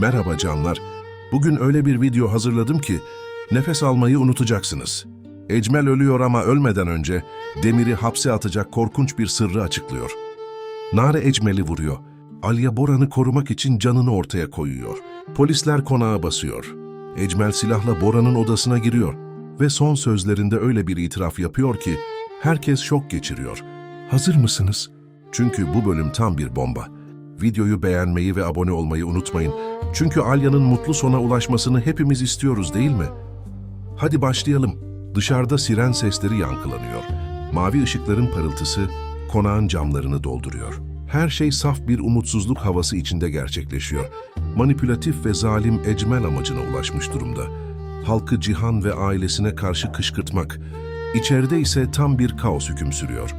Merhaba canlar. Bugün öyle bir video hazırladım ki nefes almayı unutacaksınız. Ecmel ölüyor ama ölmeden önce Demir'i hapse atacak korkunç bir sırrı açıklıyor. Nare Ecmel'i vuruyor. Alya Boran'ı korumak için canını ortaya koyuyor. Polisler konağa basıyor. Ecmel silahla Boran'ın odasına giriyor ve son sözlerinde öyle bir itiraf yapıyor ki herkes şok geçiriyor. Hazır mısınız? Çünkü bu bölüm tam bir bomba. Videoyu beğenmeyi ve abone olmayı unutmayın. Çünkü Alya'nın mutlu sona ulaşmasını hepimiz istiyoruz değil mi? Hadi başlayalım. Dışarıda siren sesleri yankılanıyor. Mavi ışıkların parıltısı konağın camlarını dolduruyor. Her şey saf bir umutsuzluk havası içinde gerçekleşiyor. Manipülatif ve zalim Ecmel amacına ulaşmış durumda. Halkı Cihan ve ailesine karşı kışkırtmak. İçeride ise tam bir kaos hüküm sürüyor.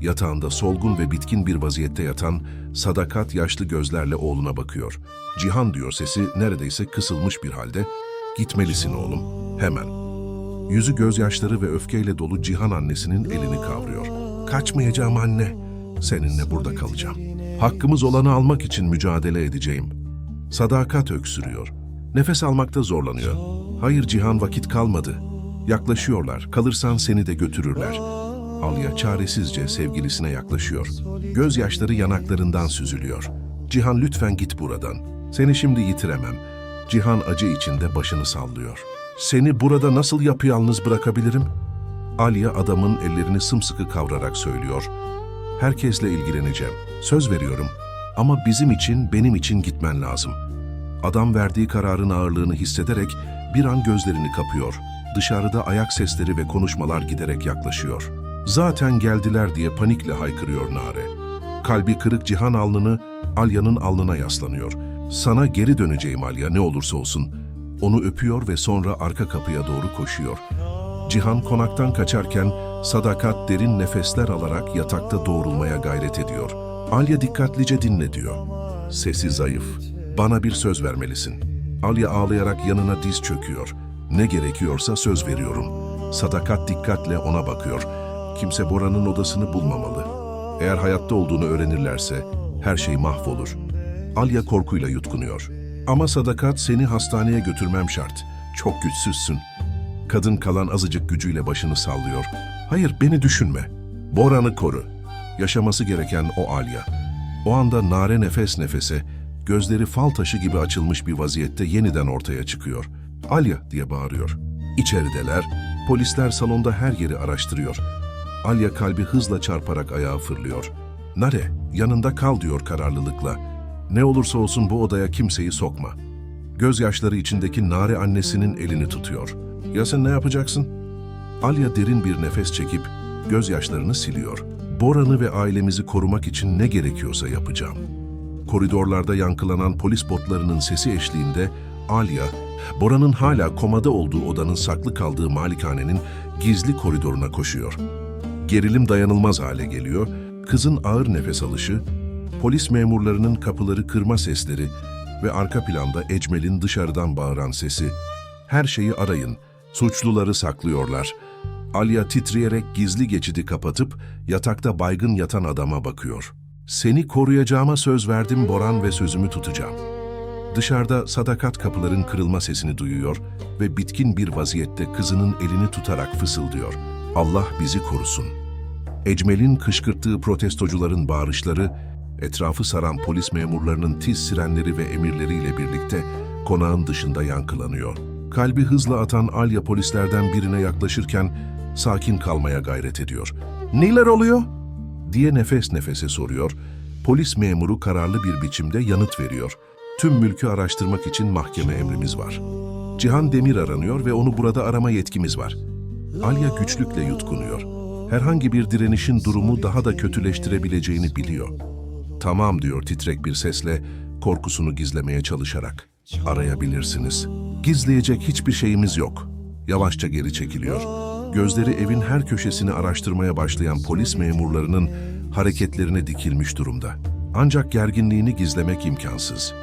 Yatağında solgun ve bitkin bir vaziyette yatan Sadakat yaşlı gözlerle oğluna bakıyor. Cihan diyor sesi neredeyse kısılmış bir halde. Gitmelisin oğlum, hemen. Yüzü gözyaşları ve öfkeyle dolu Cihan annesinin elini kavruyor. Kaçmayacağım anne. Seninle burada kalacağım. Hakkımız olanı almak için mücadele edeceğim. Sadakat öksürüyor. Nefes almakta zorlanıyor. Hayır Cihan vakit kalmadı. Yaklaşıyorlar. Kalırsan seni de götürürler. Alya çaresizce sevgilisine yaklaşıyor. Gözyaşları yanaklarından süzülüyor. Cihan lütfen git buradan. Seni şimdi yitiremem. Cihan acı içinde başını sallıyor. Seni burada nasıl yapıyalnız bırakabilirim? Alya adamın ellerini sımsıkı kavrarak söylüyor. Herkesle ilgileneceğim. Söz veriyorum. Ama bizim için, benim için gitmen lazım. Adam verdiği kararın ağırlığını hissederek bir an gözlerini kapıyor. Dışarıda ayak sesleri ve konuşmalar giderek yaklaşıyor. Zaten geldiler diye panikle haykırıyor Nare. Kalbi kırık Cihan alnını Alya'nın alnına yaslanıyor. Sana geri döneceğim Alya ne olursa olsun. Onu öpüyor ve sonra arka kapıya doğru koşuyor. Cihan konaktan kaçarken Sadakat derin nefesler alarak yatakta doğrulmaya gayret ediyor. Alya dikkatlice dinle diyor. Sesi zayıf. Bana bir söz vermelisin. Alya ağlayarak yanına diz çöküyor. Ne gerekiyorsa söz veriyorum. Sadakat dikkatle ona bakıyor. Kimse Bora'nın odasını bulmamalı. Eğer hayatta olduğunu öğrenirlerse her şey mahvolur. Alya korkuyla yutkunuyor. Ama Sadakat seni hastaneye götürmem şart. Çok güçsüzsün. Kadın kalan azıcık gücüyle başını sallıyor. Hayır beni düşünme. Boran'ı koru. Yaşaması gereken o Alya. O anda nare nefes nefese, gözleri fal taşı gibi açılmış bir vaziyette yeniden ortaya çıkıyor. Alya diye bağırıyor. İçerideler, polisler salonda her yeri araştırıyor. Alya kalbi hızla çarparak ayağa fırlıyor. Nare, yanında kal diyor kararlılıkla. Ne olursa olsun bu odaya kimseyi sokma. Gözyaşları içindeki Nare annesinin elini tutuyor. Ya sen ne yapacaksın? Alya derin bir nefes çekip gözyaşlarını siliyor. Boran'ı ve ailemizi korumak için ne gerekiyorsa yapacağım. Koridorlarda yankılanan polis botlarının sesi eşliğinde Alya, Bora'nın hala komada olduğu odanın saklı kaldığı malikanenin gizli koridoruna koşuyor. Gerilim dayanılmaz hale geliyor, kızın ağır nefes alışı, polis memurlarının kapıları kırma sesleri ve arka planda Ecmel'in dışarıdan bağıran sesi. Her şeyi arayın, suçluları saklıyorlar. Alya titreyerek gizli geçidi kapatıp yatakta baygın yatan adama bakıyor. Seni koruyacağıma söz verdim Boran ve sözümü tutacağım. Dışarıda sadakat kapıların kırılma sesini duyuyor ve bitkin bir vaziyette kızının elini tutarak fısıldıyor. Allah bizi korusun. Ecmel'in kışkırttığı protestocuların bağırışları, etrafı saran polis memurlarının tiz sirenleri ve emirleriyle birlikte konağın dışında yankılanıyor. Kalbi hızla atan Alya polislerden birine yaklaşırken sakin kalmaya gayret ediyor. Neler oluyor? diye nefes nefese soruyor. Polis memuru kararlı bir biçimde yanıt veriyor. Tüm mülkü araştırmak için mahkeme emrimiz var. Cihan Demir aranıyor ve onu burada arama yetkimiz var. Alya güçlükle yutkunuyor. Herhangi bir direnişin durumu daha da kötüleştirebileceğini biliyor. Tamam diyor titrek bir sesle, korkusunu gizlemeye çalışarak. Arayabilirsiniz. Gizleyecek hiçbir şeyimiz yok. Yavaşça geri çekiliyor. Gözleri evin her köşesini araştırmaya başlayan polis memurlarının hareketlerine dikilmiş durumda. Ancak gerginliğini gizlemek imkansız.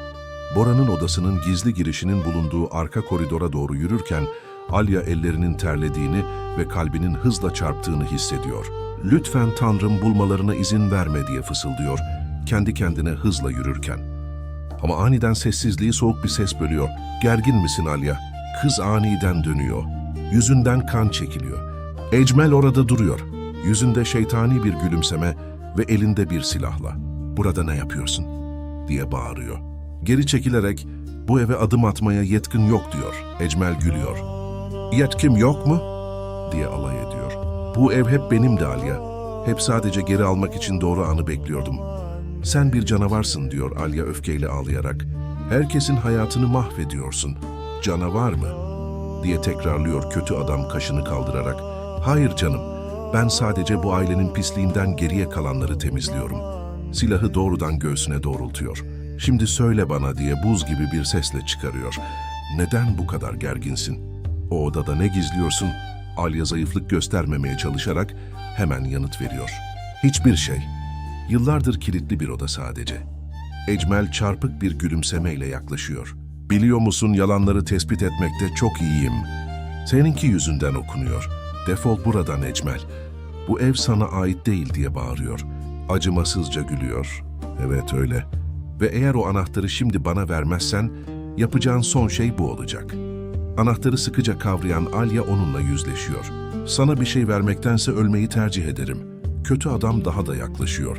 Bora'nın odasının gizli girişinin bulunduğu arka koridora doğru yürürken Alya ellerinin terlediğini ve kalbinin hızla çarptığını hissediyor. Lütfen Tanrım bulmalarına izin verme diye fısıldıyor, kendi kendine hızla yürürken. Ama aniden sessizliği soğuk bir ses bölüyor. Gergin misin Alya? Kız aniden dönüyor. Yüzünden kan çekiliyor. Ecmel orada duruyor. Yüzünde şeytani bir gülümseme ve elinde bir silahla. Burada ne yapıyorsun? diye bağırıyor. Geri çekilerek bu eve adım atmaya yetkin yok diyor. Ecmel gülüyor. Yetkim yok mu? diye alay ediyor. Bu ev hep benimdi Alya. Hep sadece geri almak için doğru anı bekliyordum. Sen bir canavarsın diyor Alya öfkeyle ağlayarak. Herkesin hayatını mahvediyorsun. Canavar mı? diye tekrarlıyor kötü adam kaşını kaldırarak. Hayır canım, ben sadece bu ailenin pisliğinden geriye kalanları temizliyorum. Silahı doğrudan göğsüne doğrultuyor. Şimdi söyle bana diye buz gibi bir sesle çıkarıyor. Neden bu kadar gerginsin? O odada ne gizliyorsun? Alya zayıflık göstermemeye çalışarak hemen yanıt veriyor. Hiçbir şey. Yıllardır kilitli bir oda sadece. Ecmel çarpık bir gülümsemeyle yaklaşıyor. Biliyor musun yalanları tespit etmekte çok iyiyim. Seninki yüzünden okunuyor. Defol buradan Ecmel. Bu ev sana ait değil diye bağırıyor. Acımasızca gülüyor. Evet öyle. Ve eğer o anahtarı şimdi bana vermezsen yapacağın son şey bu olacak. Anahtarı sıkıca kavrayan Alya onunla yüzleşiyor. Sana bir şey vermektense ölmeyi tercih ederim. Kötü adam daha da yaklaşıyor.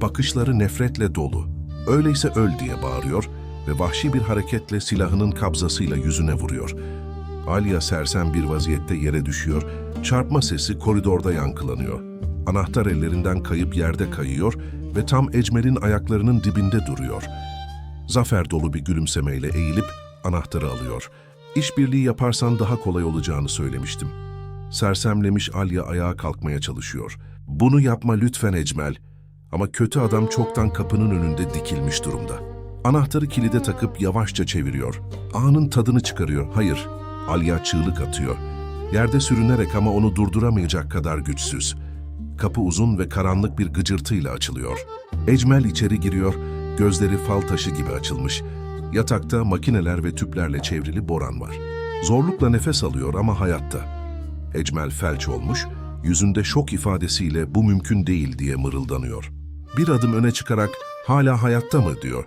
Bakışları nefretle dolu. Öyleyse öl diye bağırıyor ve vahşi bir hareketle silahının kabzasıyla yüzüne vuruyor. Alya sersem bir vaziyette yere düşüyor, çarpma sesi koridorda yankılanıyor. Anahtar ellerinden kayıp yerde kayıyor ve tam Ecmel'in ayaklarının dibinde duruyor. Zafer dolu bir gülümsemeyle eğilip anahtarı alıyor. İşbirliği yaparsan daha kolay olacağını söylemiştim. Sersemlemiş Alya ayağa kalkmaya çalışıyor. Bunu yapma lütfen Ecmel. Ama kötü adam çoktan kapının önünde dikilmiş durumda. Anahtarı kilide takıp yavaşça çeviriyor. Anın tadını çıkarıyor. Hayır, Alya çığlık atıyor. Yerde sürünerek ama onu durduramayacak kadar güçsüz. Kapı uzun ve karanlık bir gıcırtıyla açılıyor. Ecmel içeri giriyor, gözleri fal taşı gibi açılmış. Yatakta makineler ve tüplerle çevrili Boran var. Zorlukla nefes alıyor ama hayatta. Ecmel felç olmuş, yüzünde şok ifadesiyle bu mümkün değil diye mırıldanıyor. Bir adım öne çıkarak hala hayatta mı diyor.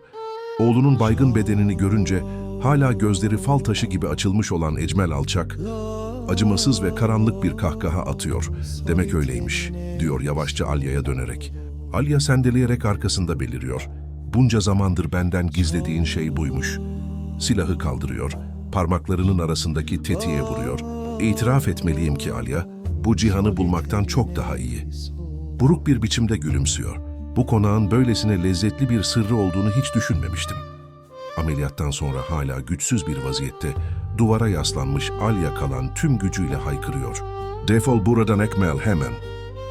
Oğlunun baygın bedenini görünce hala gözleri fal taşı gibi açılmış olan Ecmel alçak, acımasız ve karanlık bir kahkaha atıyor. Demek öyleymiş, diyor yavaşça Alya'ya dönerek. Alya sendeleyerek arkasında beliriyor. Bunca zamandır benden gizlediğin şey buymuş. Silahı kaldırıyor, parmaklarının arasındaki tetiğe vuruyor. İtiraf etmeliyim ki Alya, bu cihanı bulmaktan çok daha iyi. Buruk bir biçimde gülümsüyor. Bu konağın böylesine lezzetli bir sırrı olduğunu hiç düşünmemiştim. Ameliyattan sonra hala güçsüz bir vaziyette duvara yaslanmış Alya kalan tüm gücüyle haykırıyor. Defol buradan Ekmel hemen.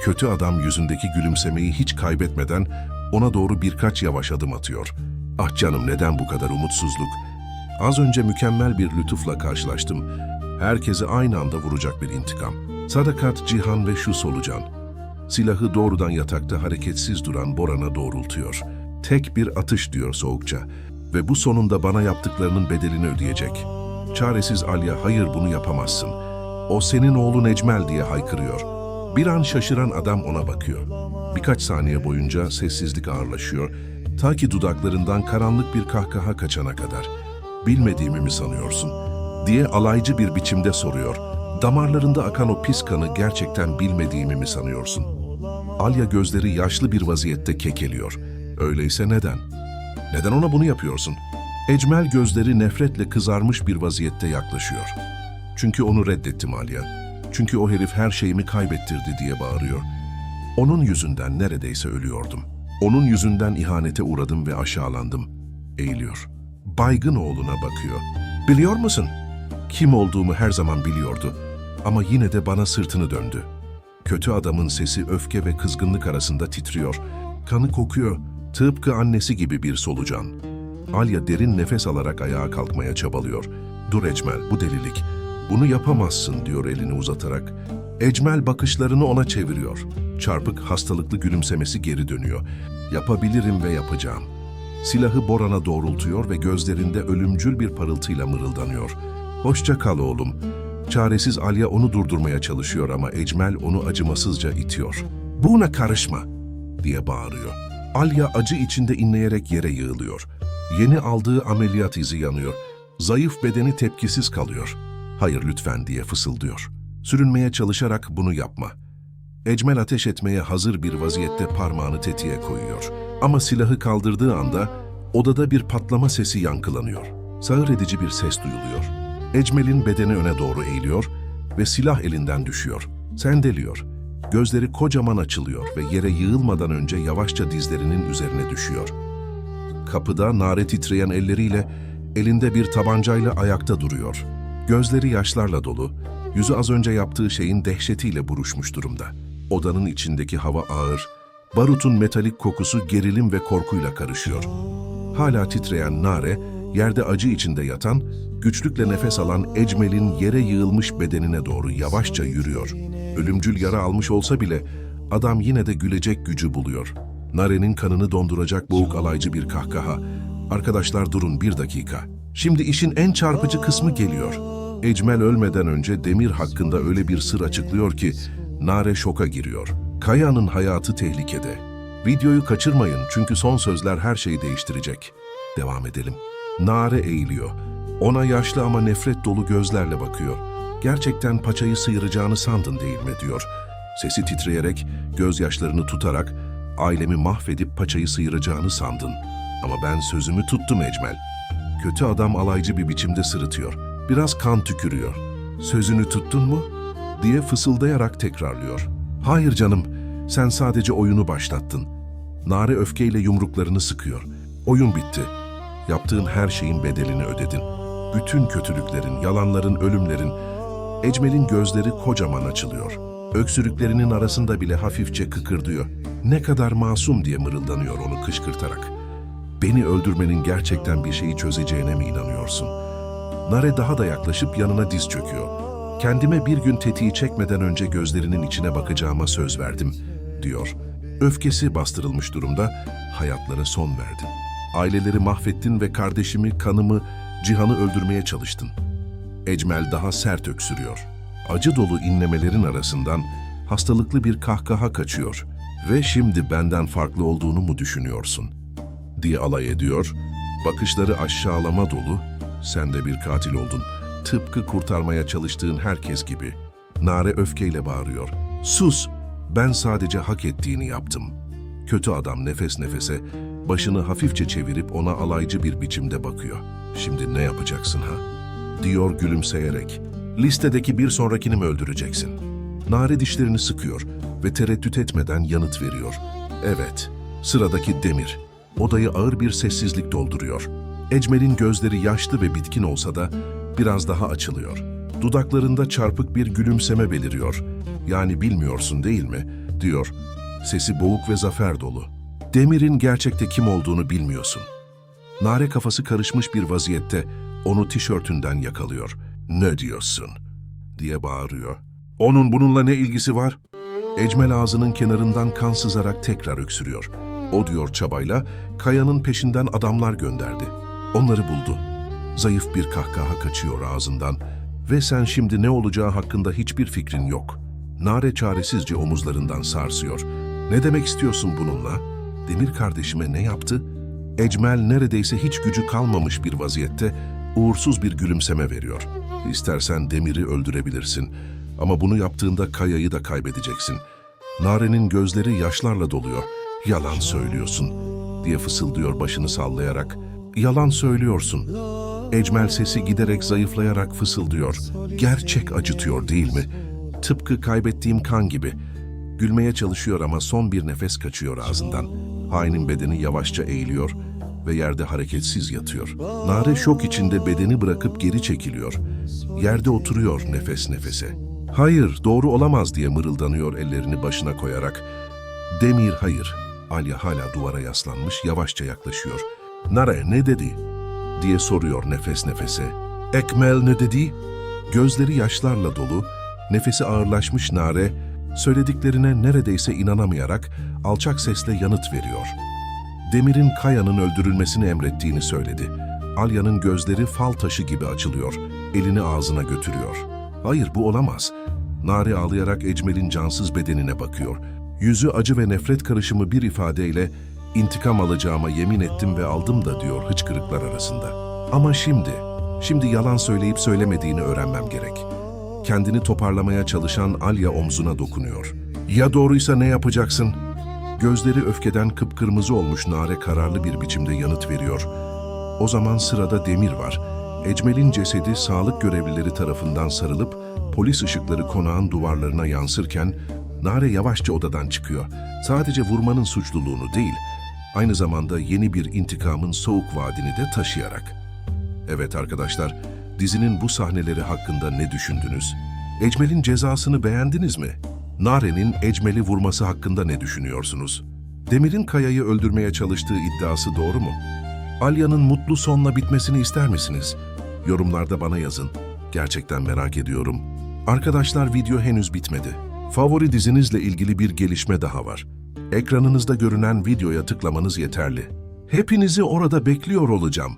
Kötü adam yüzündeki gülümsemeyi hiç kaybetmeden ona doğru birkaç yavaş adım atıyor. Ah canım neden bu kadar umutsuzluk? Az önce mükemmel bir lütufla karşılaştım. Herkesi aynı anda vuracak bir intikam. Sadakat, Cihan ve şu solucan. Silahı doğrudan yatakta hareketsiz duran Boran'a doğrultuyor. Tek bir atış diyor soğukça. Ve bu sonunda bana yaptıklarının bedelini ödeyecek. Çaresiz Alya hayır bunu yapamazsın. O senin oğlun Ecmel diye haykırıyor. Bir an şaşıran adam ona bakıyor. Birkaç saniye boyunca sessizlik ağırlaşıyor. Ta ki dudaklarından karanlık bir kahkaha kaçana kadar. Bilmediğimi mi sanıyorsun? diye alaycı bir biçimde soruyor. Damarlarında akan o pis kanı gerçekten bilmediğimi mi sanıyorsun? Alya gözleri yaşlı bir vaziyette kekeliyor. Öyleyse neden? Neden ona bunu yapıyorsun? Ecmel gözleri nefretle kızarmış bir vaziyette yaklaşıyor. Çünkü onu reddettim Alya. Çünkü o herif her şeyimi kaybettirdi diye bağırıyor. Onun yüzünden neredeyse ölüyordum. Onun yüzünden ihanete uğradım ve aşağılandım. Eğiliyor. Baygın oğluna bakıyor. Biliyor musun? Kim olduğumu her zaman biliyordu. Ama yine de bana sırtını döndü. Kötü adamın sesi öfke ve kızgınlık arasında titriyor. Kanı kokuyor. Tıpkı annesi gibi bir solucan. Alya derin nefes alarak ayağa kalkmaya çabalıyor. Dur Ecmel, bu delilik. Bunu yapamazsın diyor elini uzatarak. Ecmel bakışlarını ona çeviriyor. Çarpık, hastalıklı gülümsemesi geri dönüyor. Yapabilirim ve yapacağım. Silahı Boran'a doğrultuyor ve gözlerinde ölümcül bir parıltıyla mırıldanıyor. Hoşça kal oğlum. Çaresiz Alya onu durdurmaya çalışıyor ama Ecmel onu acımasızca itiyor. Buna karışma diye bağırıyor. Alya acı içinde inleyerek yere yığılıyor. Yeni aldığı ameliyat izi yanıyor. Zayıf bedeni tepkisiz kalıyor. Hayır lütfen diye fısıldıyor. Sürünmeye çalışarak bunu yapma. Ecmel ateş etmeye hazır bir vaziyette parmağını tetiğe koyuyor. Ama silahı kaldırdığı anda odada bir patlama sesi yankılanıyor. Sağır edici bir ses duyuluyor. Ecmel'in bedeni öne doğru eğiliyor ve silah elinden düşüyor. Sendeliyor. Gözleri kocaman açılıyor ve yere yığılmadan önce yavaşça dizlerinin üzerine düşüyor. Kapıda nare titreyen elleriyle elinde bir tabancayla ayakta duruyor. Gözleri yaşlarla dolu, yüzü az önce yaptığı şeyin dehşetiyle buruşmuş durumda. Odanın içindeki hava ağır, barutun metalik kokusu gerilim ve korkuyla karışıyor. Hala titreyen nare, yerde acı içinde yatan, güçlükle nefes alan Ecmel'in yere yığılmış bedenine doğru yavaşça yürüyor. Ölümcül yara almış olsa bile adam yine de gülecek gücü buluyor. Nare'nin kanını donduracak boğuk alaycı bir kahkaha. Arkadaşlar durun bir dakika. Şimdi işin en çarpıcı kısmı geliyor. Ecmel ölmeden önce Demir hakkında öyle bir sır açıklıyor ki Nare şoka giriyor. Kaya'nın hayatı tehlikede. Videoyu kaçırmayın çünkü son sözler her şeyi değiştirecek. Devam edelim. Nare eğiliyor. Ona yaşlı ama nefret dolu gözlerle bakıyor. Gerçekten paçayı sıyıracağını sandın değil mi diyor. Sesi titreyerek, gözyaşlarını tutarak, ailemi mahvedip paçayı sıyıracağını sandın. Ama ben sözümü tuttum Ecmel. Kötü adam alaycı bir biçimde sırıtıyor. Biraz kan tükürüyor. Sözünü tuttun mu? diye fısıldayarak tekrarlıyor. Hayır canım, sen sadece oyunu başlattın. Nare öfkeyle yumruklarını sıkıyor. Oyun bitti. Yaptığın her şeyin bedelini ödedin. Bütün kötülüklerin, yalanların, ölümlerin. Ecmel'in gözleri kocaman açılıyor. Öksürüklerinin arasında bile hafifçe kıkırdıyor. Ne kadar masum diye mırıldanıyor onu kışkırtarak. Beni öldürmenin gerçekten bir şeyi çözeceğine mi inanıyorsun? Nare daha da yaklaşıp yanına diz çöküyor. Kendime bir gün tetiği çekmeden önce gözlerinin içine bakacağıma söz verdim, diyor. Öfkesi bastırılmış durumda, hayatlara son verdin. Aileleri mahvettin ve kardeşimi, kanımı, Cihan'ı öldürmeye çalıştın. Ecmel daha sert öksürüyor. Acı dolu inlemelerin arasından hastalıklı bir kahkaha kaçıyor. Ve şimdi benden farklı olduğunu mu düşünüyorsun? Diye alay ediyor. Bakışları aşağılama dolu. Sen de bir katil oldun. Tıpkı kurtarmaya çalıştığın herkes gibi. Nare öfkeyle bağırıyor. Sus! Ben sadece hak ettiğini yaptım. Kötü adam nefes nefese, başını hafifçe çevirip ona alaycı bir biçimde bakıyor. Şimdi ne yapacaksın ha? Diyor gülümseyerek. Listedeki bir sonrakini mi öldüreceksin? Nare dişlerini sıkıyor ve tereddüt etmeden yanıt veriyor. Evet, sıradaki Demir. Odayı ağır bir sessizlik dolduruyor. Ecmel'in gözleri yaşlı ve bitkin olsa da biraz daha açılıyor. Dudaklarında çarpık bir gülümseme beliriyor. Yani bilmiyorsun değil mi? diyor. Sesi boğuk ve zafer dolu. Demir'in gerçekte kim olduğunu bilmiyorsun. Nare kafası karışmış bir vaziyette onu tişörtünden yakalıyor. Ne diyorsun? diye bağırıyor. Onun bununla ne ilgisi var? Ecmel ağzının kenarından kan sızarak tekrar öksürüyor. O diyor çabayla, Kaya'nın peşinden adamlar gönderdi. Onları buldu. Zayıf bir kahkaha kaçıyor ağzından ve sen şimdi ne olacağı hakkında hiçbir fikrin yok. Nare çaresizce omuzlarından sarsıyor. Ne demek istiyorsun bununla? Demir kardeşime ne yaptı? Ecmel neredeyse hiç gücü kalmamış bir vaziyette uğursuz bir gülümseme veriyor. İstersen Demir'i öldürebilirsin ama bunu yaptığında Kaya'yı da kaybedeceksin. Nare'nin gözleri yaşlarla doluyor. Yalan söylüyorsun diye fısıldıyor başını sallayarak. Yalan söylüyorsun. Ecmel sesi giderek zayıflayarak fısıldıyor. Gerçek acıtıyor değil mi? Tıpkı kaybettiğim kan gibi. Gülmeye çalışıyor ama son bir nefes kaçıyor ağzından. Hainin bedeni yavaşça eğiliyor ve yerde hareketsiz yatıyor. Nare şok içinde bedeni bırakıp geri çekiliyor. Yerde oturuyor nefes nefese. Hayır, doğru olamaz diye mırıldanıyor ellerini başına koyarak. Demir hayır. Alya hala duvara yaslanmış yavaşça yaklaşıyor. Nare ne dedi? diye soruyor nefes nefese. Ekmel ne dedi? Gözleri yaşlarla dolu, nefesi ağırlaşmış Nare, söylediklerine neredeyse inanamayarak alçak sesle yanıt veriyor. Demir'in Kaya'nın öldürülmesini emrettiğini söyledi. Alya'nın gözleri fal taşı gibi açılıyor, elini ağzına götürüyor. Hayır bu olamaz. Nare ağlayarak Ecmel'in cansız bedenine bakıyor. Yüzü acı ve nefret karışımı bir ifadeyle İntikam alacağıma yemin ettim ve aldım da diyor hıçkırıklar arasında. Ama şimdi, şimdi yalan söyleyip söylemediğini öğrenmem gerek. Kendini toparlamaya çalışan Alya omzuna dokunuyor. Ya doğruysa ne yapacaksın? Gözleri öfkeden kıpkırmızı olmuş Nare kararlı bir biçimde yanıt veriyor. O zaman sırada Demir var. Ecmel'in cesedi sağlık görevlileri tarafından sarılıp polis ışıkları konağın duvarlarına yansırken Nare yavaşça odadan çıkıyor. Sadece vurmanın suçluluğunu değil, aynı zamanda yeni bir intikamın soğuk vaadini de taşıyarak. Evet arkadaşlar, dizinin bu sahneleri hakkında ne düşündünüz? Ecmel'in cezasını beğendiniz mi? Nare'nin Ecmel'i vurması hakkında ne düşünüyorsunuz? Demir'in Kaya'yı öldürmeye çalıştığı iddiası doğru mu? Alya'nın mutlu sonla bitmesini ister misiniz? Yorumlarda bana yazın. Gerçekten merak ediyorum. Arkadaşlar video henüz bitmedi. Favori dizinizle ilgili bir gelişme daha var. Ekranınızda görünen videoya tıklamanız yeterli. Hepinizi orada bekliyor olacağım.